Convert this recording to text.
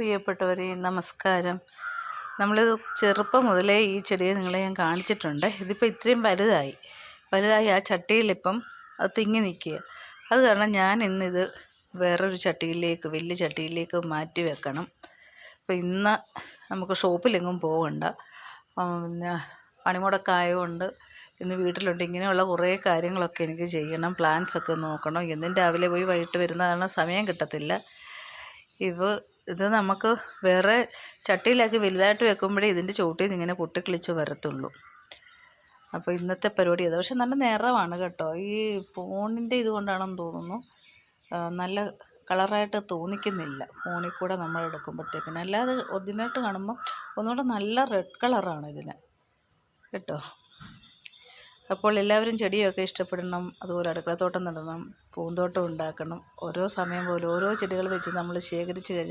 പ്രിയപ്പെട്ടവരെ നമസ്കാരം. നമ്മൾ ചെറുപ്പം മുതലേ ഈ ചെടിയെ നിങ്ങളെ ഞാൻ കാണിച്ചിട്ടുണ്ട്. ഇതിപ്പോൾ ഇത്രയും വലുതായി. വലുതായി ആ ചട്ടിയിലിപ്പം അത് തിങ്ങി നിൽക്കുക. അത് കാരണം ഞാൻ ഇന്നിത് വേറൊരു ചട്ടിയിലേക്ക് വലിയ ചട്ടിയിലേക്ക് മാറ്റി വെക്കണം. അപ്പോൾ ഇന്ന് നമുക്ക് ഷോപ്പിലെങ്ങും പോകണ്ട പിന്നെ പണിമുടക്കായതുകൊണ്ട് ഇന്ന് വീട്ടിലുണ്ട്. ഇങ്ങനെയുള്ള കുറേ കാര്യങ്ങളൊക്കെ എനിക്ക് ചെയ്യണം. പ്ലാൻസ് ഒക്കെ നോക്കണം. എന്നും രാവിലെ പോയി വൈകിട്ട് വരുന്ന കാരണം സമയം കിട്ടത്തില്ല. ഇത് ഇത് നമുക്ക് വേറെ ചട്ടിയിലാക്കി വലുതായിട്ട് വെക്കുമ്പോഴേ ഇതിന്റെ ചുവട്ടിൽ നിന്ന് ഇങ്ങനെ പൊട്ടിക്കിളിച്ച് വരത്തുള്ളൂ. അപ്പോൾ ഇന്നത്തെ പരിപാടി അത്. പക്ഷെ നല്ല നിറമാണ് കേട്ടോ. ഈ ഫോണിന്റെ ഇതുകൊണ്ടാണെന്ന് തോന്നുന്നു. നല്ല കളറായിട്ട് തോന്നിക്കുന്നില്ല. ഫോണിൽ കൂടെ നമ്മൾ എടുക്കുമ്പോഴത്തേക്കിന്. അല്ലാതെ ഒറിജിനലായിട്ട് കാണുമ്പോൾ ഒന്നുകൂടെ നല്ല റെഡ് കളറാണ് ഇതിന്. കേട്ടോ? അപ്പോൾ എല്ലാവരും ചെടിയൊക്കെ ഇഷ്ടപ്പെടണം. അതുപോലെ അടുക്കളത്തോട്ടം നടണം. പൂന്തോട്ടം ഉണ്ടാക്കണം. ഓരോ സമയം പോലെ ഓരോ ചെടികൾ വെച്ച് നമ്മൾ ശേഖരിച്ച് കഴിഞ്ഞാൽ